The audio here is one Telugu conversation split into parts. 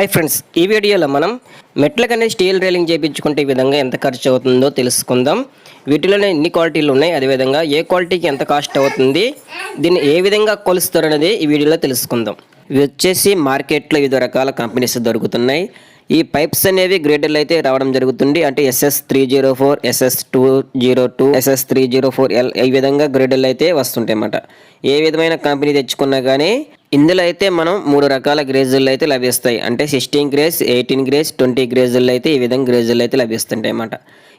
హాయ్ ఫ్రెండ్స్ ఈ వీడియోలో మనం మెట్లకనే స్టీల్ రైలింగ్ చేయించుకుంటే ఈ విధంగా ఎంత ఖర్చు అవుతుందో తెలుసుకుందాం. వీటిలోనే ఎన్ని క్వాలిటీలు ఉన్నాయి? అదేవిధంగా ఏ క్వాలిటీకి ఎంత కాస్ట్ అవుతుంది? దీన్ని ఏ విధంగా కొలుస్తారు అనేది ఈ వీడియోలో తెలుసుకుందాం. ఇవి వచ్చేసి మార్కెట్లో వివిధ రకాల కంపెనీస్ దొరుకుతున్నాయి. ఈ పైప్స్ అనేవి గ్రేడర్లు అయితే రావడం జరుగుతుంది. అంటే SS three zero four SS two zero two SS three zero four L ఈ విధంగా గ్రేడర్లు అయితే వస్తుంటాయి అన్నమాట ఏ విధమైన కంపెనీ తెచ్చుకున్నా కానీ ఇందులో అయితే మనం మూడు రకాల గ్రేజులు అయితే లభిస్తాయి. అంటే sixteen gauge eighteen gauge twenty గ్రేజులు అయితే ఈ విధంగా గ్రేజులు అయితే లభిస్తుంటాయి అన్నమాట.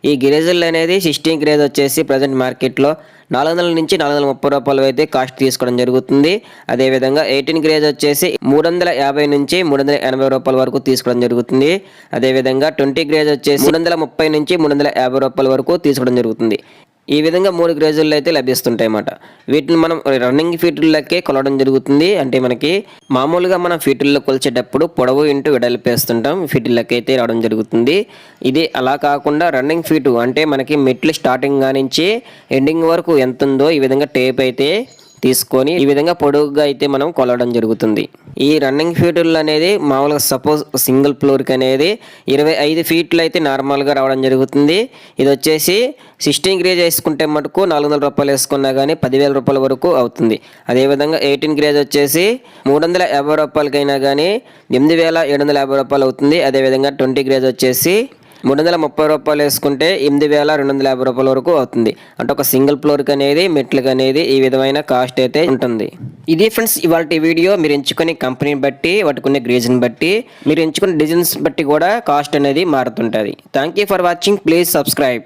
ఈ గ్రేజులు అనేది సిక్స్టీన్ గ్రేజ్ వచ్చేసి ప్రజెంట్ మార్కెట్లో నాలుగు వందల నుంచి నాలుగు వందల ముప్పై రూపాయలు అయితే కాస్ట్ తీసుకోవడం జరుగుతుంది. అదేవిధంగా ఎయిటీన్ గ్రేజ్ వచ్చేసి మూడు వందల యాభై నుంచి మూడు వందల ఎనభై రూపాయల వరకు తీసుకోవడం జరుగుతుంది. అదేవిధంగా ట్వంటీ గ్రేజ్ వచ్చేసి మూడు వందల ముప్పై నుంచి మూడు వందల యాభై రూపాయల వరకు తీసుకోవడం జరుగుతుంది. ఈ విధంగా మూడు గ్రేజుల్లో అయితే లభిస్తుంటాయి అన్నమాట. వీటిని మనం రన్నింగ్ ఫీటుల్లోకే కొలవడం జరుగుతుంది. అంటే మనకి మామూలుగా మనం ఫీటుల్లో కొలిచేటప్పుడు పొడవు ఇంటూ వెడల్పేస్తుంటాం. ఫీటులకి అయితే రావడం జరుగుతుంది. ఇది అలా కాకుండా రన్నింగ్ ఫీటు అంటే మనకి మెట్లు స్టార్టింగ్ నుంచి ఎండింగ్ వరకు ఎంత ఉందో ఈ విధంగా టేప్ అయితే తీసుకొని ఈ విధంగా పొడవుగా అయితే మనం కొలవడం జరుగుతుంది. ఈ రన్నింగ్ ఫీట్లు అనేది మామూలుగా సపోజ్ సింగిల్ ఫ్లోర్కి అనేది ఇరవై ఐదు ఫీట్లు అయితే నార్మల్గా రావడం జరుగుతుంది. ఇది వచ్చేసి సిక్స్టీన్ గ్రేజ్ వేసుకుంటే మటుకు నాలుగు వందల రూపాయలు వేసుకున్నా కానీ పదివేల రూపాయల వరకు అవుతుంది. అదేవిధంగా ఎయిటీన్ గ్రేజ్ వచ్చేసి మూడు వందల యాభై రూపాయలకైనా కానీ ఎనిమిది వేల ఏడు వందల యాభై రూపాయలు అవుతుంది. అదేవిధంగా ట్వంటీ గ్రేజ్ వచ్చేసి మూడు వందల ముప్పై రూపాయలు వేసుకుంటే ఎనిమిది వేల రెండు వందల యాభై రూపాయల వరకు అవుతుంది. అంటే ఒక సింగిల్ ఫ్లోర్కి అనేది మెట్లకి అనేది ఈ విధమైన కాస్ట్ అయితే ఉంటుంది. ఇది ఫ్రెండ్స్ ఇవాళ వీడియో మీరు ఎంచుకునే కంపెనీని బట్టి వాటికునే గ్రేజ్ని బట్టి మీరు ఎంచుకునే డిజైన్స్ బట్టి కూడా కాస్ట్ అనేది మారుతుంటుంది. Thank you for watching please subscribe